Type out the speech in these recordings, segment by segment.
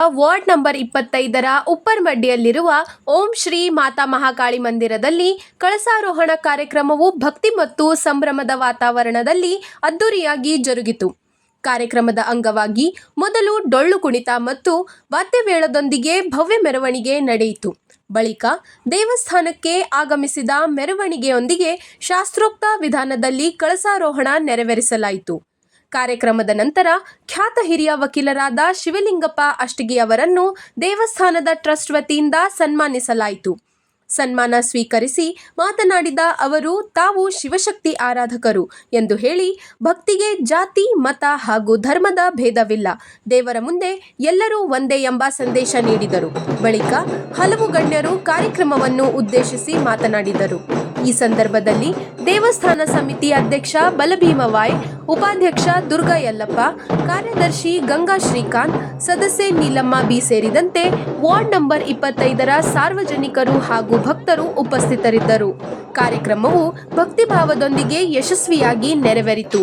Ward number ಇಪ್ಪತ್ತೈದರ ಉಪ್ಪರ್ಮಡ್ಡಿಯಲ್ಲಿರುವ ಓಂ ಶ್ರೀ ಮಾತಾ ಮಹಾಕಾಳಿ ಮಂದಿರದಲ್ಲಿ ಕಳಸಾರೋಹಣ ಕಾರ್ಯಕ್ರಮವು ಭಕ್ತಿ ಮತ್ತು ಸಂಭ್ರಮದ ವಾತಾವರಣದಲ್ಲಿ ಅದ್ದೂರಿಯಾಗಿ ಜರುಗಿತು. ಕಾರ್ಯಕ್ರಮದ ಅಂಗವಾಗಿ ಮೊದಲು ಡೊಳ್ಳು ಕುಣಿತ ಮತ್ತು ವಾದ್ಯವೇಳದೊಂದಿಗೆ ಭವ್ಯ ಮೆರವಣಿಗೆ ನಡೆಯಿತು. ಬಳಿಕ ದೇವಸ್ಥಾನಕ್ಕೆ ಆಗಮಿಸಿದ ಮೆರವಣಿಗೆಯೊಂದಿಗೆ ಶಾಸ್ತ್ರೋಕ್ತ ವಿಧಾನದಲ್ಲಿ ಕಳಸಾರೋಹಣ ನೆರವೇರಿಸಲಾಯಿತು. ಕಾರ್ಯಕ್ರಮದ ನಂತರ ಖ್ಯಾತ ಹಿರಿಯ ವಕೀಲರಾದ ಶಿವಲಿಂಗಪ್ಪ ಅಷ್ಟಗಿ ಅವರನ್ನು ದೇವಸ್ಥಾನದ ಟ್ರಸ್ಟ್ ವತಿಯಿಂದ ಸನ್ಮಾನಿಸಲಾಯಿತು. ಸನ್ಮಾನ ಸ್ವೀಕರಿಸಿ ಮಾತನಾಡಿದ ಅವರು, ತಾವು ಶಿವಶಕ್ತಿ ಆರಾಧಕರು ಎಂದು ಹೇಳಿ, ಭಕ್ತಿಗೆ ಜಾತಿ, ಮತ ಹಾಗೂ ಧರ್ಮದ ಭೇದವಿಲ್ಲ. ದೇವರ ಮುಂದೆ ಎಲ್ಲರೂ ಒಂದೇ ಎಂಬ ಸಂದೇಶ ನೀಡಿದರು. ಬಳಿಕ ಹಲವು ಗಣ್ಯರು ಕಾರ್ಯಕ್ರಮವನ್ನು ಉದ್ದೇಶಿಸಿ ಮಾತನಾಡಿದರು. ಈ ಸಂದರ್ಭದಲ್ಲಿ ದೇವಸ್ಥಾನ ಸಮಿತಿ ಅಧ್ಯಕ್ಷ ಬಲಭೀಮವಾಯ್ ಉಪಾಧ್ಯಕ್ಷ ದುರ್ಗಾ ಯಲ್ಲಪ್ಪ ಕಾರ್ಯದರ್ಶಿ ಗಂಗಾ ಶ್ರೀಕಾಂತ್, ಸದಸ್ಯೆ ನೀಲಮ್ಮ ಬಿ ಸೇರಿದಂತೆ ವಾರ್ಡ್ ನಂಬರ್ ಇಪ್ಪತ್ತೈದರ ಸಾರ್ವಜನಿಕರು ಹಾಗೂ ಭಕ್ತರು ಉಪಸ್ಥಿತರಿದ್ದರು. ಕಾರ್ಯಕ್ರಮವು ಭಕ್ತಿಭಾವದೊಂದಿಗೆ ಯಶಸ್ವಿಯಾಗಿ ನೆರವೇರಿತು.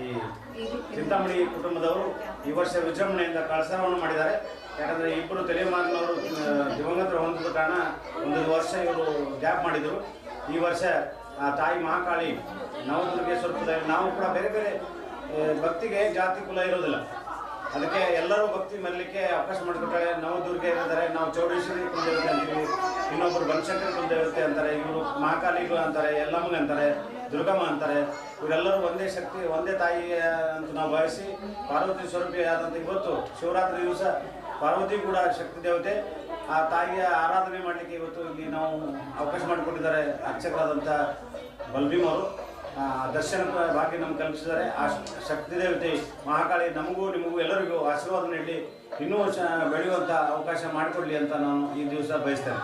ಈ ಚಿಂತಾಮಣಿ ಕುಟುಂಬದವರು ಈ ವರ್ಷ ವಿಜೃಂಭಣೆಯಿಂದ ಕಳಸವನ್ನು ಮಾಡಿದ್ದಾರೆ. ಯಾಕಂದರೆ ಇಬ್ಬರು ತಲೆಮಾರಿನವರು ಆ, ದಿವಂಗತರು ಹೊಂದಿದ ಕಾರಣ ಒಂದು ವರ್ಷ ಇವರು ಗ್ಯಾಪ್ ಮಾಡಿದರು. ಈ ವರ್ಷ ಆ ತಾಯಿ ಮಹಾಕಾಳಿ ನವದುರ್ಗೆ ಸ್ವರೂಪದಲ್ಲಿ ನಾವು ಕೂಡ ಬೇರೆ ಬೇರೆ ಭಕ್ತಿಗೆ ಜಾತಿ ಕುಲ ಇರೋದಿಲ್ಲ. ಅದಕ್ಕೆ ಎಲ್ಲರೂ ಭಕ್ತಿ ಮರಲಿಕ್ಕೆ ಅವಕಾಶ ಮಾಡಿಕೊಟ್ಟರೆ. ನಾವು ದುರ್ಗೆ ಇದ್ದಾರೆ ನಾವು ಚೌಡೇಶ್ವರಿ ಕುಲದೇವತೆ ಅಂತೀವಿ, ಇನ್ನೊಬ್ರು ಬನಶಂಕರ ಕುಲದೇವತೆ ಅಂತಾರೆ, ಇವರು ಮಹಾಕಾಲಿಗಳು ಅಂತಾರೆ ಎಲ್ಲಮ್ಮಗೆ ಅಂತಾರೆ, ದುರ್ಗಮ್ಮ ಅಂತಾರೆ. ಇವರೆಲ್ಲರೂ ಒಂದೇ ಶಕ್ತಿ, ಒಂದೇ ತಾಯಿ ಅಂತ ನಾವು ಭಾವಿಸಿ ಪಾರ್ವತಿ ಸ್ವರೂಪಿ ಆದಂಥ ಇವತ್ತು ಶಿವರಾತ್ರಿ ದಿವಸ ಪಾರ್ವತಿ ಕೂಡ ಶಕ್ತಿ ದೇವತೆ, ಆ ತಾಯಿಯ ಆರಾಧನೆ ಮಾಡಲಿಕ್ಕೆ ಇವತ್ತು ಇಲ್ಲಿ ನಾವು ಅವಕಾಶ ಮಾಡಿಕೊಟ್ಟಿದ್ದಾರೆ ಅರ್ಚಕರಾದಂಥ ಬಲ್ಭೀಮ್ ಅವರು. ದರ್ಶನ ಭಾಗ್ಯ ನಮ್ಗೆ ಕಲ್ಪಿಸಿದ್ದಾರೆ. ಆ ಶಕ್ತಿ ದೇವತೆ ಮಹಾಕಾಳಿ ನಮಗೂ ನಿಮಗೂ ಎಲ್ಲರಿಗೂ ಆಶೀರ್ವಾದ ನೀಡಲಿ. ಇನ್ನೂ ಬೆಳೆಯುವಂಥ ಅವಕಾಶ ಮಾಡಿಕೊಡ್ಲಿ ಅಂತ ನಾನು ಈ ದಿವಸ ಬಯಸ್ತೇನೆ.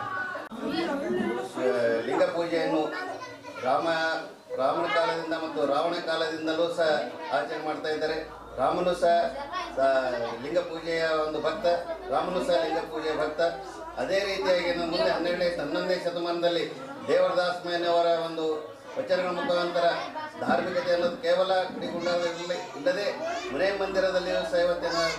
ಲಿಂಗ ಪೂಜೆಯನ್ನು ರಾಮ ರಾಮನ ಕಾಲದಿಂದ ಮತ್ತು ರಾವಣ ಕಾಲದಿಂದಲೂ ಸಹ ಆಚರಣೆ ಮಾಡ್ತಾ ಇದ್ದಾರೆ. ರಾಮನು ಸಹ ಲಿಂಗ ಪೂಜೆಯ ಒಂದು ಭಕ್ತ. ರಾಮನು ಸಹ ಲಿಂಗ ಪೂಜೆಯ ಭಕ್ತ. ಅದೇ ರೀತಿಯಾಗಿ ಮುಂದೆ ಹನ್ನೆರಡನೇ, ಹನ್ನೊಂದನೇ ಶತಮಾನದಲ್ಲಿ ದೇವರದಾಸ್ ಮೇನವರ ಒಂದು ವಚನಗಳ ಮುಖಾಂತರ ಧಾರ್ಮಿಕತೆ ಅನ್ನೋದು ಕೇವಲ ಕುಡಿಗುಂಡದಲ್ಲಿ ಇಲ್ಲದೆ ಮನೆ ಮಂದಿರದಲ್ಲಿಯೂ ಸಹ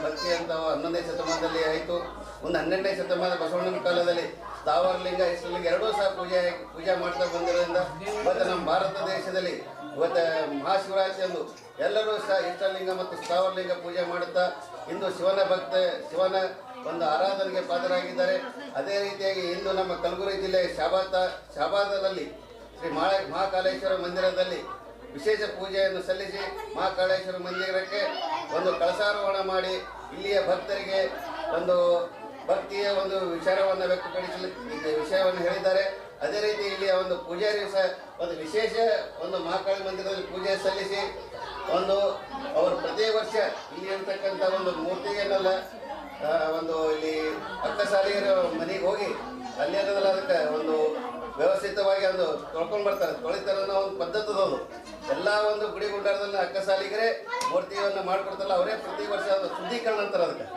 ಭಕ್ತಿ ಅಂತ ಹನ್ನೊಂದನೇ ಶತಮಾನದಲ್ಲಿ ಆಯಿತು. ಒಂದು ಹನ್ನೆರಡನೇ ಶತಮಾನ ಬಸವಣ್ಣನ ಕಾಲದಲ್ಲಿ ಸ್ಥಾವರಲಿಂಗ ಇಷ್ಟಲಿಂಗ ಎರಡೂ ಸಹ ಪೂಜೆ ಪೂಜೆ ಮಾಡ್ತಾ ಬಂದಿರೋದ್ರಿಂದ ಇವತ್ತು ನಮ್ಮ ಭಾರತ ದೇಶದಲ್ಲಿ ಇವತ್ತು ಮಹಾಶಿವರಾತ್ರಿ ಎಂದು ಎಲ್ಲರೂ ಸಹ ಇಷ್ಟಲಿಂಗ ಮತ್ತು ಸ್ಥಾವರಲಿಂಗ ಪೂಜೆ ಮಾಡುತ್ತಾ ಇಂದು ಶಿವನ ಭಕ್ತ, ಶಿವನ ಒಂದು ಆರಾಧನೆಗೆ ಪಾತ್ರರಾಗಿದ್ದಾರೆ ಅದೇ ರೀತಿಯಾಗಿ ಇಂದು ನಮ್ಮ ಕಲಬುರಗಿ ಜಿಲ್ಲೆ ಶಾಬಾದ ಶಾಬಾದದಲ್ಲಿ ಶ್ರೀ ಮಹಾ ಮಹಾಕಾಲೇಶ್ವರ ಮಂದಿರದಲ್ಲಿ ವಿಶೇಷ ಪೂಜೆಯನ್ನು ಸಲ್ಲಿಸಿ ಮಹಾಕಾಳೇಶ್ವರ ಮಂದಿರಕ್ಕೆ ಒಂದು ಕಳಸಾರೋಹಣ ಮಾಡಿ ಇಲ್ಲಿಯ ಭಕ್ತರಿಗೆ ಒಂದು ಭಕ್ತಿಯ ಒಂದು ವಿಚಾರವನ್ನು ವ್ಯಕ್ತಪಡಿಸಲು ವಿಷಯವನ್ನು ಹೇಳಿದ್ದಾರೆ. ಅದೇ ರೀತಿ ಇಲ್ಲಿಯ ಒಂದು ಪೂಜಾರಿ ಸಹ ಒಂದು ವಿಶೇಷ ಒಂದು ಮಹಾಕಾಳಿ ಮಂದಿರದಲ್ಲಿ ಪೂಜೆ ಸಲ್ಲಿಸಿ ಒಂದು ಅವರು ಪ್ರತಿ ವರ್ಷ ಇಲ್ಲಿ ಇರ್ತಕ್ಕಂಥ ಒಂದು ಮೂರ್ತಿಯನ್ನೆಲ್ಲ ಒಂದು ಇಲ್ಲಿ ಸಾಲಿಗರ ಮನೆಗೆ ಹೋಗಿ ಅಲ್ಲಿ ಅದಕ್ಕೆ ಒಂದು ವ್ಯವಸ್ಥಿತವಾಗಿ ಒಂದು ತೊಳ್ಕೊಂಡು ಬರ್ತಾರೆ. ತೊಳಿತಾರೆ ಅನ್ನೋ ಒಂದು ಪದ್ಧತಿ ಅದು. ಎಲ್ಲ ಒಂದು ಗುಡಿ ಗುಂಡಾರದಲ್ಲಿ ಅಕ್ಕ ಸಾಲಿಗರೇ ಮೂರ್ತಿಯನ್ನು ಮಾಡ್ಕೊಡ್ತಾರಲ್ಲ, ಅವರೇ ಪ್ರತಿ ವರ್ಷ ಅದು ಶುದ್ಧೀಕರಣ ಅಂತಾರೆ ಅದಕ್ಕೆ.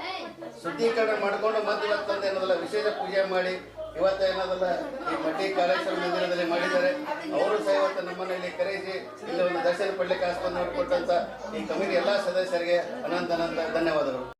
ಶುದ್ಧೀಕರಣ ಮಾಡಿಕೊಂಡು ಮತ್ತೆ ಇವತ್ತೊಂದು ಏನದಲ್ಲ, ವಿಶೇಷ ಪೂಜೆ ಮಾಡಿ, ಇವತ್ತು ಏನದಲ್ಲ, ಈ ಮಟ್ಟಿ ಕಾಳೇಶ್ವರ ಮಂದಿರದಲ್ಲಿ ಮಾಡಿದ್ದಾರೆ. ಅವರು ಸಹ ಇವತ್ತು ನಮ್ಮನೆಯಲ್ಲಿ ಕರೆಸಿ ಇಲ್ಲಿ ಒಂದು ದರ್ಶನ ಪಡ್ಲಿಕ್ಕೆ ಆಸ್ಪತ್ರೆ ಕೊಟ್ಟಂತ ಈ ಕಮಿಟಿ ಎಲ್ಲ ಸದಸ್ಯರಿಗೆ ಅನಂತ ಅನಂತ ಧನ್ಯವಾದಗಳು.